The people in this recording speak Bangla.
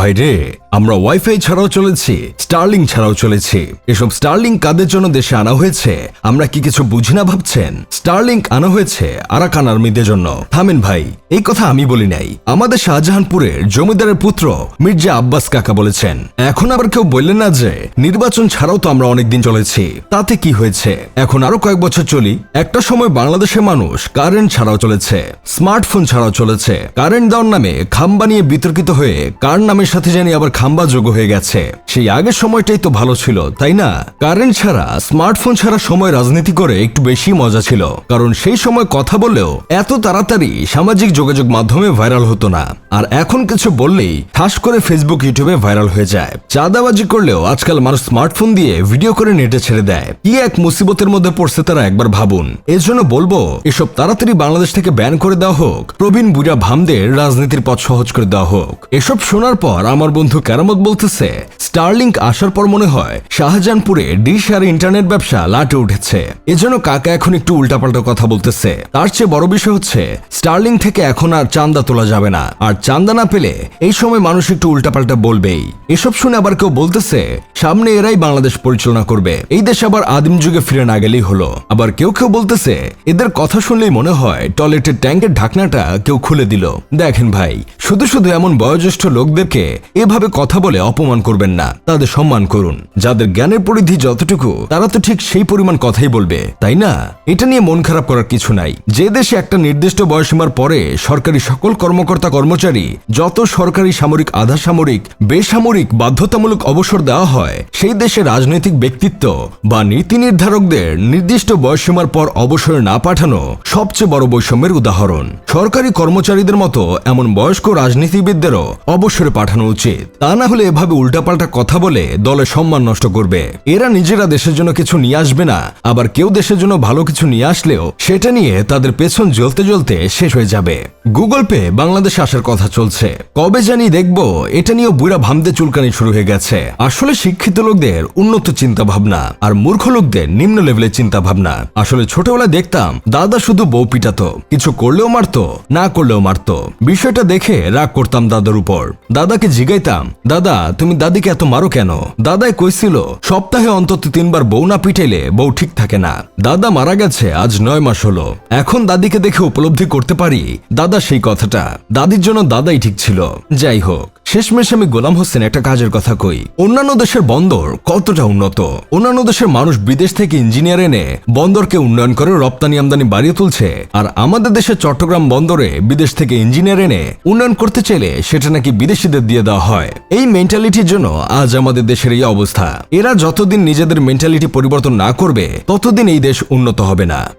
ভাই রে আমরা ওয়াইফাই ছাড়াও চলেছি স্টারলিং ছাড়াও চলেছি। এসব স্টারলিং কাদের জন্য দেশে আনা হয়েছে? আমরা কি কিছু বুঝি না ভাবছেন? স্টারলিং আনা হয়েছে আরাকান আর্মিদের জন্য। থামেন ভাই, এই কথা আমি বলি নাই। আমাদের শাহজাহানপুরের জমিদারের পুত্র মির্জা আব্বাস কাকা বলেছেন, এখন আবার কেউ বললেন না যে, নির্বাচন ছাড়াও তো আমরা অনেকদিন চলেছি। তাতে কি হয়েছে? এখন আরও কয়েক বছর চলি, একটা সময় বাংলাদেশের মানুষ কারেন্ট ছাড়াও চলেছে স্মার্টফোন ছাড়াও চলেছে। কারেন্ট দেওয়ার নামে খাম্বা নিয়ে বিতর্কিত হয়ে কার নামের সাথে জানি আবার খাম্বা যোগ হয়ে গেছে। সেই আগের সময়টাই তো ভালো ছিল, তাই না? কারেন্ট ছাড়া, স্মার্টফোন ছাড়া সময় রাজনীতি করে একটু বেশি মজা ছিল। কারণ সেই সময় কথা বললেও এত তাড়াতাড়ি সামাজিক যোগাযোগ মাধ্যমে ভাইরাল হতো না। আর এখন কিছু বললেই ঠাস করে ফেসবুক ইউটিউবে ভাইরাল হয়ে যায়। চাঁদাবাজি করলেও আজকাল মানুষ স্মার্টফোন দিয়ে ভিডিও করে নেটে ছেড়ে দেয়। কি এক মুসিবতের মধ্যে পড়ছে তারা একবার ভাবুন। এর জন্য বলব, এসব তাড়াতাড়ি বাংলাদেশ থেকে ব্যান করে দেওয়া হোক। প্রবীণ বুড়া ভামদের রাজনীতির পথ সহজ করে দেওয়া হোক। এসব শোনার পর আমার বন্ধু কেরামত বলতেছে, স্টারলিংক আসার পর মনে হয় শাহজাহানপুরে ডিশ আর ইন্টারনেট ব্যবসা লাটে উঠেছে। এজন্য কাকা এখন একটু উল্টাপাল্টা কথা বলতেছে। তার চেয়ে বড় বিষয় হচ্ছে স্টারলিং থেকে এখন আর চান্দা তোলা যাবে না। আর চান্দা না পেলে এই সময় মানুষ একটু উল্টাপাল্টা বলবেই। এসব শুনে আবার কেউ বলতেছে, সামনে এরাই বাংলাদেশ পরিচালনা করবে। এই দেশ আবার আদিম যুগে ফিরে না গেলেই হলো। আবার কেউ কেউ বলতেছে, এদের কথা শুনলেই মনে হয় টয়লেটের ট্যাঙ্কের ঢাকনাটা কেউ খুলে দিল। দেখেন ভাই, শুধু শুধু এমন বয়োজ্যেষ্ঠ লোকদেরকে এভাবে কথা বলে অপমান করবেন না। তাদের সম্মান করুন। যাদের জ্ঞানের পরিধি যতটুকু, তারা তো ঠিক সেই পরিমাণ কথাই বলবে। তাই না? এটা নিয়ে মন খারাপ করার কিছু নাই। যে দেশে একটা নির্দিষ্ট বয়সীমার পরে সরকারি সকল কর্মকর্তা কর্মচারী, যত সরকারি সামরিক আধা সামরিক বেসামরিক বাধ্যতামূলক অবসর দেওয়া হয়, সেই দেশে রাজনৈতিক ব্যক্তিত্ব বা নীতি নির্ধারকদের নির্দিষ্ট বয়সীমার পর অবসরে না পাঠানো সবচেয়ে বড় বৈষম্যের উদাহরণ। সরকারি কর্মচারীদের মতো এমন বয়স্ক রাজনীতিবিদদেরও অবসরে পাঠানো উচিত। তা না হলে এভাবে উল্টাপাল্টা কথা বলে দলের সম্মান নষ্ট করবে। এরা নিজেরা দেশের জন্য কিছু নিয়ে আসবে না। আবার কেউ দেশের জন্য ভালো কিছু নিয়ে আসলেও সেটা নিয়ে তাদের পেছন জ্বলতে জ্বলতে শেষ হয়ে যাবে। গুগল পে বাংলাদেশে আসার কথা চলছে। কবে জানি দেখব, এটা নিয়েও বুড়া ভামতে চুলকানি শুরু হয়ে গেছে। আসলে শিক্ষিত লোকদের উন্নত চিন্তা ভাবনা আর মূর্খ লোকদের নিম্ন লেভেলের চিন্তা ভাবনা আসলে ছোটবেলায় দেখতাম, দাদা শুধু বউ পিটাতো, কিছু করলেও মারতো, না করলেও মারতো। বিষয়টা দেখে রাগ করতাম দাদার উপর। দাদাকে জিগাইতাম, দাদা, তুমি দাদিকে এত মারো কেন? দাদাই কইছিল, সপ্তাহে অন্তত তিনবার বউ না পিটাইলে বউ ঠিক থাকে না। দাদা মারা গেছে, আজ নয় মাস হলো। এখন দাদিকে দেখে উপলব্ধি করতে পারি, দাদা সেই কথাটা। দাদির জন্য দাদাই ঠিক ছিল। যাই হোক। শেষমেশ আমি গোলাম হোসেন একটা কাজের কথা কই। অন্যান্য দেশের বন্দর কতটা উন্নত? অন্যান্য দেশের মানুষ বিদেশ থেকে ইঞ্জিনিয়ার এনে বন্দরকে উন্নয়ন করে রপ্তানি আমদানি বাড়িয়ে তুলছে। আর আমাদের দেশের চট্টগ্রাম বন্দরে বিদেশ থেকে ইঞ্জিনিয়ার এনে উন্নয়ন করতে চাইলে সেটা নাকি বিদেশিদের দিয়ে দেওয়া হয়। এই মেন্টালিটির জন্য আজ আমাদের দেশের এই অবস্থা। এরা যতদিন নিজেদের মেন্টালিটি পরিবর্তন না করবে, ততদিন এই দেশ উন্নত হবে না।